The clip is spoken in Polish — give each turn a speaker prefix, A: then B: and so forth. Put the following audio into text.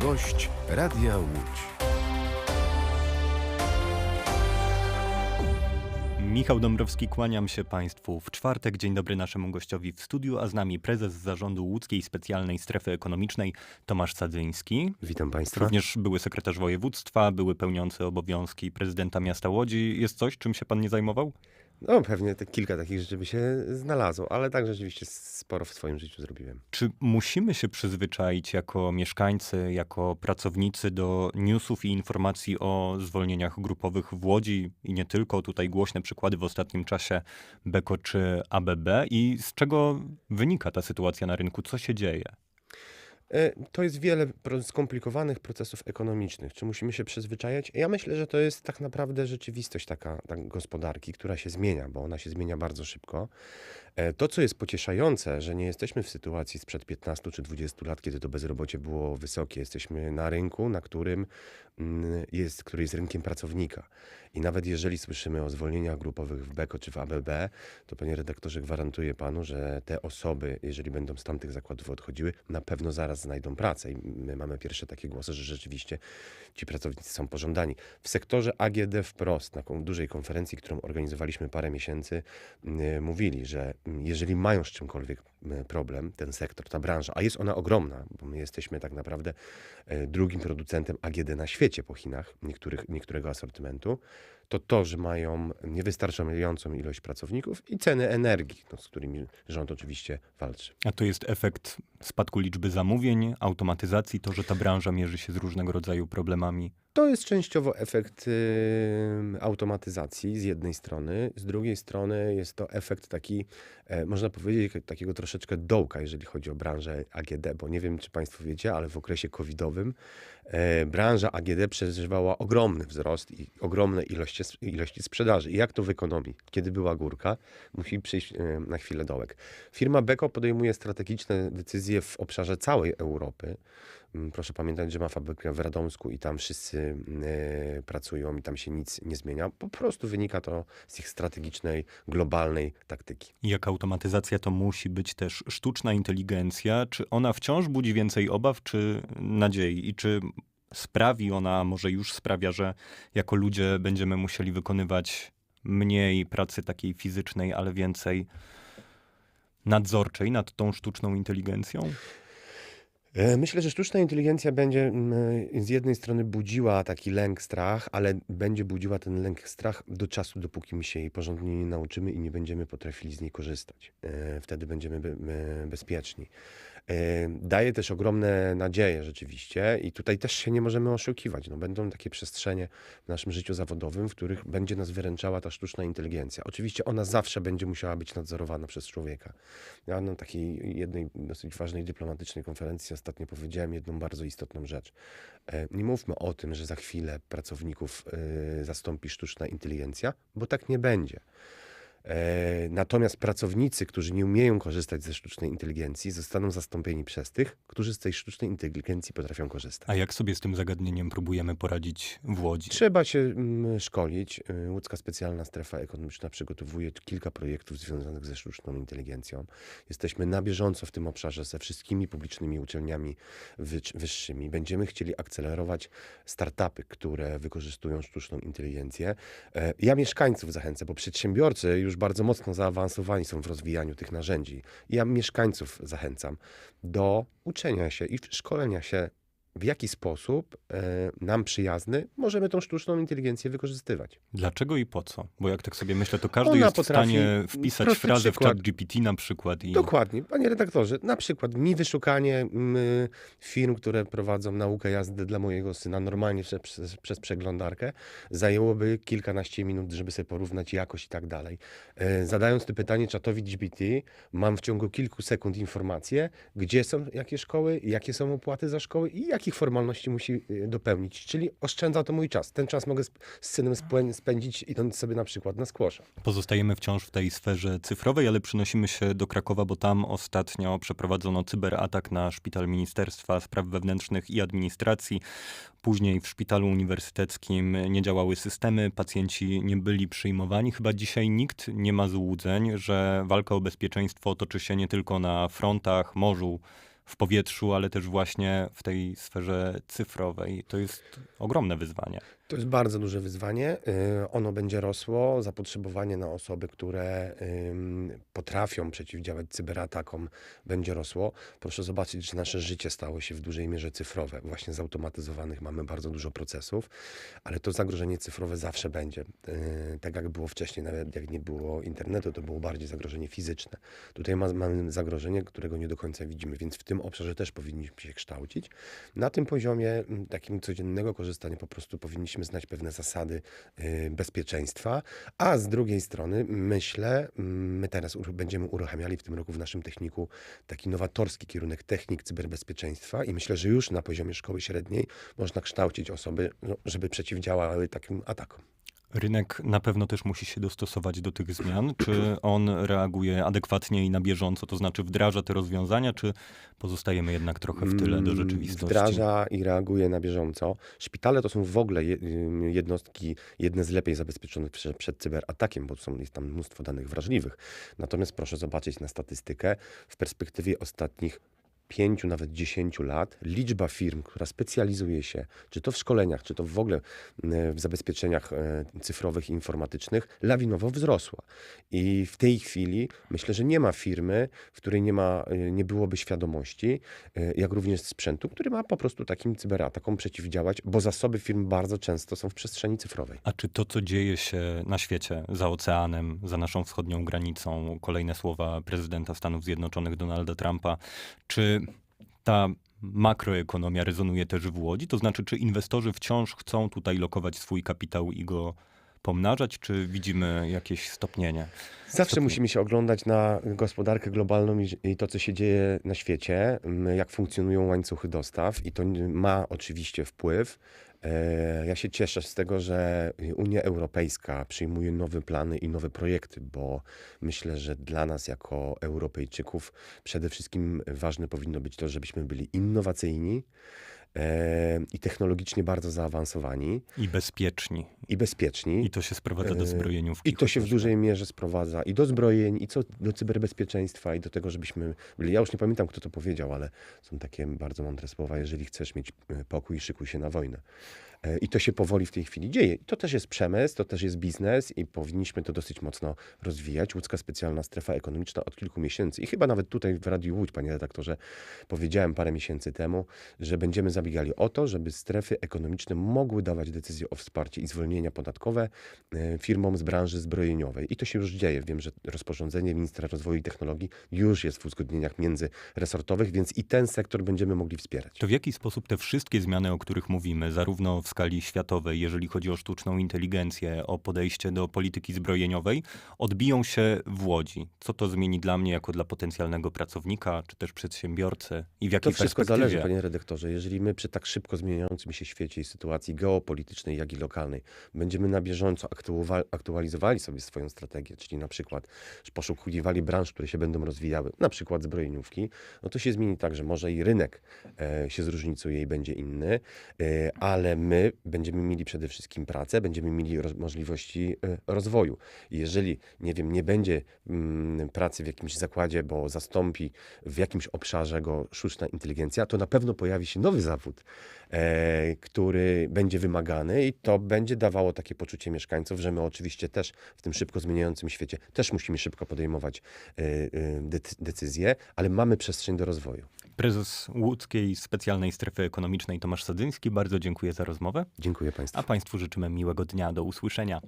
A: Gość Radia Łódź.
B: Michał Dąbrowski, kłaniam się Państwu w czwartek. Dzień dobry naszemu gościowi w studiu, a z nami prezes zarządu łódzkiej specjalnej strefy ekonomicznej Tomasz Sadzyński.
C: Witam Państwa.
B: Również były sekretarz województwa, były pełniący obowiązki prezydenta miasta Łodzi. Jest coś, czym się pan nie zajmował?
C: No pewnie te kilka takich rzeczy by się znalazło, ale tak rzeczywiście sporo w swoim życiu zrobiłem.
B: Czy musimy się przyzwyczaić jako mieszkańcy, jako pracownicy do newsów i informacji o zwolnieniach grupowych w Łodzi i nie tylko? Tutaj głośne przykłady w ostatnim czasie Beko czy ABB. I z czego wynika ta sytuacja na rynku? Co się dzieje?
C: E, To jest wiele skomplikowanych procesów ekonomicznych. Czy musimy się przyzwyczajać? Ja myślę, że to jest tak naprawdę rzeczywistość taka, tak gospodarki, która się zmienia, bo ona się zmienia bardzo szybko. E, To, co jest pocieszające, że nie jesteśmy w sytuacji sprzed 15 czy 20 lat, kiedy to bezrobocie było wysokie. Jesteśmy na rynku, na którym mm, jest, który jest rynkiem pracownika. I nawet jeżeli słyszymy o zwolnieniach grupowych w BEKO czy w ABB, to panie redaktorze gwarantuję panu, że te osoby, jeżeli będą z tamtych zakładów odchodziły, na pewno zaraz znajdą pracę. I my mamy pierwsze takie głosy, że rzeczywiście ci pracownicy są pożądani. W sektorze AGD wprost, na dużej konferencji, którą organizowaliśmy parę miesięcy, y, mówili, że mm, jeżeli mają z czymkolwiek problem, ten sektor, ta branża, a jest ona ogromna, bo my jesteśmy tak naprawdę y, drugim producentem AGD na świecie po Chinach, niektórych, niektórego asortymentu, to to, że mają niewystarczającą ilość pracowników i ceny energii, no, z którymi rząd oczywiście walczy.
B: A to jest efekt spadku liczby zamówień, automatyzacji, to, że ta branża mierzy się z różnego rodzaju problemami.
C: To jest częściowo efekt automatyzacji z jednej strony, z drugiej strony jest to efekt taki, e, można powiedzieć, takiego troszeczkę dołka, jeżeli chodzi o branżę AGD, bo nie wiem, czy Państwo wiecie, ale w okresie covidowym e, branża AGD przeżywała ogromny wzrost i ogromne ilości, ilości sprzedaży. I jak to w ekonomii? Kiedy była górka, musi przyjść e, na chwilę dołek. Firma Beko podejmuje strategiczne decyzje w obszarze całej Europy. Mm, Proszę pamiętać, że ma fabrykę w Radomsku i tam wszyscy e, pracują i tam się nic nie zmienia. Po prostu wynika to z ich strategicznej, globalnej taktyki.
B: Jak automatyzacja to musi być też sztuczna inteligencja. Czy ona wciąż budzi więcej obaw, czy nadziei? I czy sprawi ona, może już sprawia, że jako ludzie będziemy musieli wykonywać mniej pracy takiej fizycznej, ale więcej nadzorczej nad tą sztuczną inteligencją?
C: E, Myślę, że sztuczna inteligencja będzie mm, z jednej strony budziła taki lęk, strach, ale będzie budziła ten lęk, strach do czasu, dopóki my się jej porządnie nie nauczymy i nie będziemy potrafili z niej korzystać. E, Wtedy będziemy be- be- bezpieczni. Daje też ogromne nadzieje rzeczywiście i tutaj też się nie możemy oszukiwać. No, będą takie przestrzenie w naszym życiu zawodowym, w których będzie nas wyręczała ta sztuczna inteligencja. Oczywiście ona zawsze będzie musiała być nadzorowana przez człowieka. Ja na takiej jednej dosyć ważnej dyplomatycznej konferencji ostatnio powiedziałem jedną bardzo istotną rzecz. Nie mówmy o tym, że za chwilę pracowników e, zastąpi sztuczna inteligencja, bo tak nie będzie. E, Natomiast pracownicy, którzy nie umieją korzystać ze sztucznej inteligencji, zostaną zastąpieni przez tych, którzy z tej sztucznej inteligencji potrafią korzystać.
B: A jak sobie z tym zagadnieniem próbujemy poradzić w Łodzi?
C: Trzeba się mm, szkolić. Y, Łódzka Specjalna Strefa Ekonomiczna przygotowuje kilka projektów związanych ze sztuczną inteligencją. Jesteśmy na bieżąco w tym obszarze ze wszystkimi publicznymi uczelniami wyższymi. Będziemy chcieli akcelerować startupy, które wykorzystują sztuczną inteligencję. E, Ja mieszkańców zachęcę, bo przedsiębiorcy już bardzo mocno zaawansowani są w rozwijaniu tych narzędzi. Ja mieszkańców zachęcam do uczenia się i szkolenia się w jaki sposób e, nam przyjazny możemy tą sztuczną inteligencję wykorzystywać.
B: Dlaczego i po co? Bo jak tak sobie myślę, to każdy
C: Ona
B: jest w stanie wpisać frazę w
C: przykład.
B: chat GPT na przykład i
C: Dokładnie. Panie redaktorze, na przykład mi wyszukanie mm, firm, które prowadzą naukę jazdy dla mojego syna normalnie przez, przez, przeglądarkę zajęłoby kilkanaście minut, żeby sobie porównać jakość i tak dalej. E, Zadając to pytanie czatowi GPT, mam w ciągu kilku sekund informację, gdzie są jakie szkoły, jakie są opłaty za szkoły i jakich formalności musi e, dopełnić. Czyli oszczędza to mój czas. Ten czas mogę z, synem spędzić idąc sobie na przykład na skłosza.
B: Pozostajemy wciąż w tej sferze cyfrowej, ale przenosimy się do Krakowa, bo tam ostatnio przeprowadzono cyberatak na szpital Ministerstwa Spraw Wewnętrznych i Administracji. Później w szpitalu uniwersyteckim nie działały systemy, pacjenci nie byli przyjmowani. Chyba dzisiaj nikt nie ma złudzeń, że walka o bezpieczeństwo toczy się nie tylko na frontach, morzu, w powietrzu, ale też właśnie w tej sferze cyfrowej. To jest ogromne wyzwanie.
C: To jest bardzo duże wyzwanie. Y, Ono będzie rosło. Zapotrzebowanie na osoby, które potrafią przeciwdziałać cyberatakom, będzie rosło. Proszę zobaczyć, że nasze życie stało się w dużej mierze cyfrowe. Właśnie zautomatyzowanych mamy bardzo dużo procesów, ale to zagrożenie cyfrowe zawsze będzie. Y, Tak jak było wcześniej, nawet jak nie było internetu, to było bardziej zagrożenie fizyczne. Tutaj ma, mamy zagrożenie, którego nie do końca widzimy, więc w tym obszarze też powinniśmy się kształcić. Na tym poziomie mm, takim codziennego korzystania po prostu powinniśmy znać pewne zasady y, bezpieczeństwa, a z drugiej strony myślę, mm, my teraz będziemy uruchamiali w tym roku w naszym techniku taki nowatorski kierunek technik cyberbezpieczeństwa i myślę, że już na poziomie szkoły średniej można kształcić osoby, no, żeby przeciwdziałały takim atakom.
B: Rynek na pewno też musi się dostosować do tych zmian. Czy on reaguje adekwatnie i na bieżąco, to znaczy wdraża te rozwiązania, czy pozostajemy jednak trochę w tyle do
C: Mm,
B: rzeczywistości?
C: Wdraża i reaguje na bieżąco. Szpitale to są w ogóle jednostki, jedne z lepiej zabezpieczonych przed, przed cyberatakiem, bo są, jest tam mnóstwo danych wrażliwych. Natomiast proszę zobaczyć na statystykę, w perspektywie ostatnich pięciu, nawet dziesięciu lat, liczba firm, która specjalizuje się, czy to w szkoleniach, czy to w ogóle w zabezpieczeniach e, cyfrowych i informatycznych, lawinowo wzrosła. I w tej chwili myślę, że nie ma firmy, w której nie, ma, e, nie byłoby świadomości, e, jak również sprzętu, który ma po prostu takim cyberatakom przeciwdziałać, bo zasoby firm bardzo często są w przestrzeni cyfrowej.
B: A czy to, co dzieje się na świecie, za oceanem, za naszą wschodnią granicą, kolejne słowa prezydenta Stanów Zjednoczonych Donalda Trumpa, czy ta makroekonomia rezonuje też w Łodzi? To znaczy, czy inwestorzy wciąż chcą tutaj lokować swój kapitał i go pomnażać, czy widzimy jakieś stopnienie?
C: Zawsze musimy się oglądać na gospodarkę globalną i, to, co się dzieje na świecie, jak funkcjonują łańcuchy dostaw, i to ma oczywiście wpływ. E, Ja się cieszę z tego, że Unia Europejska przyjmuje nowe plany i nowe projekty, bo myślę, że dla nas jako Europejczyków przede wszystkim ważne powinno być to, żebyśmy byli innowacyjni i technologicznie bardzo zaawansowani
B: I bezpieczni.
C: i bezpieczni.
B: I to się sprowadza do zbrojeniówki.
C: I to się w dużej mierze sprowadza i do zbrojeń, i co, do cyberbezpieczeństwa, i do tego, żebyśmy byli. Ja już nie pamiętam, kto to powiedział, ale są takie bardzo mądre słowa. Jeżeli chcesz mieć e, pokój, szykuj się na wojnę. E, I to się powoli w tej chwili dzieje. I to też jest przemysł, to też jest biznes i powinniśmy to dosyć mocno rozwijać. Łódzka specjalna strefa ekonomiczna od kilku miesięcy i chyba nawet tutaj w Radiu Łódź, panie redaktorze, powiedziałem parę miesięcy temu, że będziemy zabiegali o to, żeby strefy ekonomiczne mogły dawać decyzje o wsparcie i zwolnienia podatkowe e, firmom z branży zbrojeniowej. I to się już dzieje. Wiem, że rozporządzenie ministra rozwoju i technologii już jest w uzgodnieniach międzyresortowych, więc i ten sektor będziemy mogli wspierać.
B: To w jaki sposób te wszystkie zmiany, o których mówimy, zarówno w skali światowej, jeżeli chodzi o sztuczną inteligencję, o podejście do polityki zbrojeniowej, odbiją się w Łodzi? Co to zmieni dla mnie jako dla potencjalnego pracownika, czy też przedsiębiorcy i w
C: To
B: jakiej
C: wszystko
B: perspektywie?
C: zależy, panie redaktorze. Jeżeli my przy tak szybko zmieniającym się świecie i sytuacji geopolitycznej, jak i lokalnej, będziemy na bieżąco aktualizowali sobie swoją strategię, czyli na przykład poszukiwali branż, które się będą rozwijały, na przykład zbrojeniówki, no to się zmieni tak, że może i rynek e, się zróżnicuje i będzie inny, e, ale my będziemy mieli przede wszystkim pracę, będziemy mieli roz- możliwości e, rozwoju. Jeżeli, nie wiem, nie będzie mm, pracy w jakimś zakładzie, bo zastąpi w jakimś obszarze go sztuczna inteligencja, to na pewno pojawi się nowy zawód, e, który będzie wymagany i to będzie dawało takie poczucie mieszkańców, że my oczywiście też w tym szybko zmieniającym świecie też musimy szybko podejmować e, e, decy- decyzje, ale mamy przestrzeń do rozwoju.
B: Prezes Łódzkiej Specjalnej Strefy Ekonomicznej Tomasz Sadzyński, bardzo dziękuję za rozmowę,
C: Dziękuję Państwu.
B: a Państwu życzymy miłego dnia. Do usłyszenia.